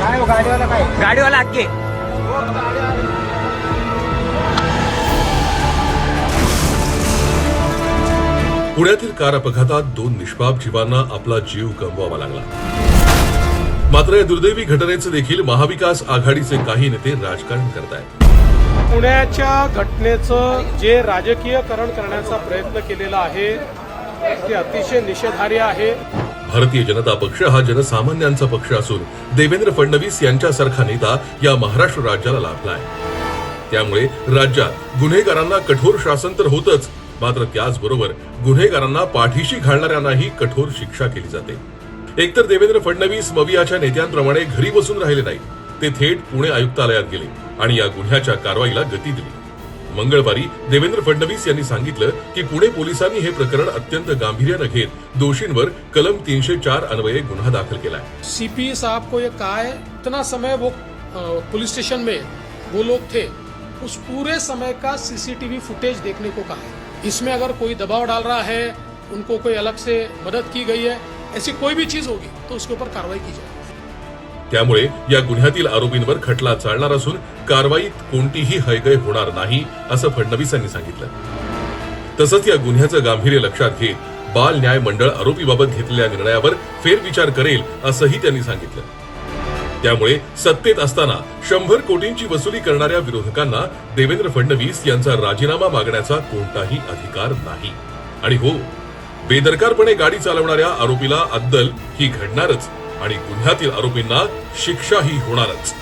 काय हो गाडीवाला अक्के पुण्यातील कार अपघातात दोन निष्पाप जीवांना आपला जीव गमवावा लागला. मात्र या दुर्दैवी घटनेचं देखील महाविकास आघाडीचे काही नेते राजकारण करतायत. पुण्याच्या घटनेचं जे राजकीयकरण करण्याचा प्रयत्न केलेला आहे ते अतिशय निषेधार्ह आहे. भारतीय जनता पक्ष हा जनसामान्यांचा पक्ष असून देवेंद्र फडणवीस यांच्यासारखा नेता या महाराष्ट्र राज्याला लाभला आहे त्यामुळे राज्यात गुन्हेगारांना कठोर शासन तर होतच मात्र त्याचबरोबर गुन्हेगारांना पाठीशी घालणाऱ्यांनाही कठोर शिक्षा केली जाते. एकतर देवेंद्र फडणवीस मवियाच्या नेत्यांप्रमाणे घरी बसून राहिले नाही ते थेट पुणे आयुक्तालयात गेले आणि या गुन्ह्याच्या कारवाईला गती दिली. मंगळवारी देवेंद्र फडणवीस यांनी सांगितलं की पुणे पोलिसांनी हे प्रकरण अत्यंत गांभीर्यानं घेत दोषींवर कलम तीनशे चार अन्वये गुन्हा दाखल केलाय. सीपी साहब को ये कहा है, इतना समय वो पुलिस स्टेशन में वो लोग थे, उस पूरे समय का सीसीटीवी फुटेज देखने को कहा है। इसमें अगर कोई दबाव डाल रहा है, उनको कोई अलग से मदद की गई है, ऐसी कोई भी चीज़ होगी तो उसके ऊपर कार्रवाई की जाएगी। त्यामुळे या गुन्ह्यातील आरोपींवर खटला चालणार असून कारवाईत कोणतीही हयगय होणार नाही असं फडणवीसांनी सांगितलं. तसंच या गुन्ह्याचं गांभीर्य लक्षात घेत बाल न्याय मंडळ आरोपीबाबत घेतलेल्या निर्णयावर फेरविचार करेल असंही त्यांनी सांगितलं. त्यामुळे सत्तेत असताना शंभर कोटींची वसुली करणाऱ्या विरोधकांना देवेंद्र फडणवीस यांचा राजीनामा मागण्याचा कोणताही अधिकार नाही. आणि हो बेदरकारपणे गाडी चालवणाऱ्या आरोपीला अद्दल ही घडणारच आणि गुन्ह्यातील आरोपींना शिक्षाही होणारच.